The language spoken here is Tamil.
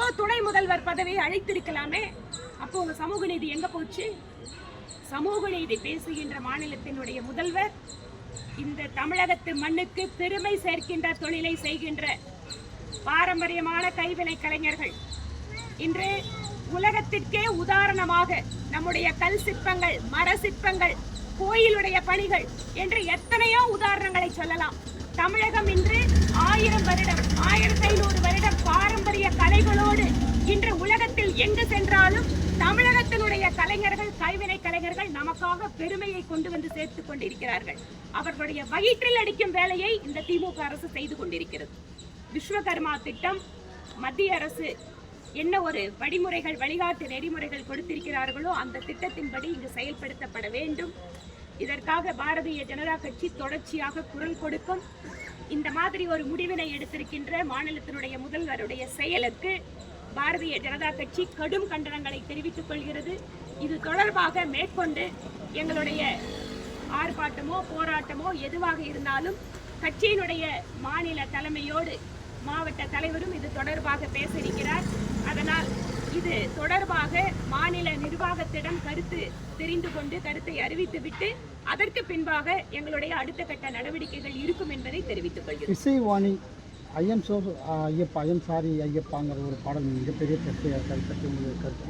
அப்போ துணை முதல்வர் பதவியை அழைத்திருக்கலாமே. அப்போ உங்க சமூக நீதி எங்க போச்சு? சமூக நீதி பேசுகின்ற மாநிலத்தினுடைய முதல்வர் இந்த தமிழகத்து மண்ணுக்கு பெருமை சேர்க்கின்ற தொழிலை செய்கின்ற பாரம்பரியமான கைவினை கலைஞர்கள். இன்று உலகத்திற்கே உதாரணமாக நம்முடைய கல் சிற்பங்கள் மர சிற்பங்கள் கோயிலுடைய பணிகள் என்று எத்தனையோ உதாரணங்களை சொல்லலாம். தமிழகம் இன்று ஆயிரம் வருடம் ஆயிரத்தி ஐநூறு வருடம் பாரம்பரிய கலைகளோடு இன்று உலகத்தில் எங்கு சென்றாலும் தமிழகத்தினுடைய கலைஞர்கள் கைவினை கலைஞர்கள் நமக்காக பெருமையை கொண்டு வந்து சேர்த்துக் கொண்டிருக்கிறார்கள். அவர்களுடைய வயிற்றில் அடிக்கும் வேலையை இந்த திமுக அரசு செய்து கொண்டிருக்கிறது. விஸ்வகர்மா திட்டம் மத்திய அரசு என்ன ஒரு வழிமுறைகள் வழிகாட்டு நெறிமுறைகள் கொடுத்திருக்கிறார்களோ அந்த திட்டத்தின்படி இங்கு செயல்படுத்தப்பட வேண்டும். இதற்காக பாரதிய ஜனதா கட்சி தொடர்ச்சியாக குரல் கொடுக்கும். இந்த மாதிரி ஒரு முடிவினை எடுத்திருக்கின்ற மாநிலத்தினுடைய முதல்வருடைய செயலுக்கு பாரதிய ஜனதா கட்சி கடும் கண்டனங்களை தெரிவித்துக் கொள்கிறது. இது தொடர்பாக மேற்கொண்டு எங்களுடைய ஆர்ப்பாட்டமோ போராட்டமோ எதுவாக இருந்தாலும் கட்சியினுடைய மாநில தலைமையோடு மாவட்ட தலைவரும் இது தொடர்பாக பேச இருக்கிறார் அதனால் இது தொடர்பாக மாநில நிர்வாகத்திடம் கருத்து தெரிந்து கொண்டு கருத்தை அறிவித்துவிட்டு அதற்கு பின்பாக எங்களுடைய அடுத்த கட்ட நடவடிக்கைகள் இருக்கும் என்பதை தெரிவித்துக் கொள்கிறேன் Isaivani so Ayyappa I am sorry ஐயப்பாங்கிற ஒரு பாடல் மிகப்பெரிய கருத்து கருத்து உங்களுக்கு கருத்து.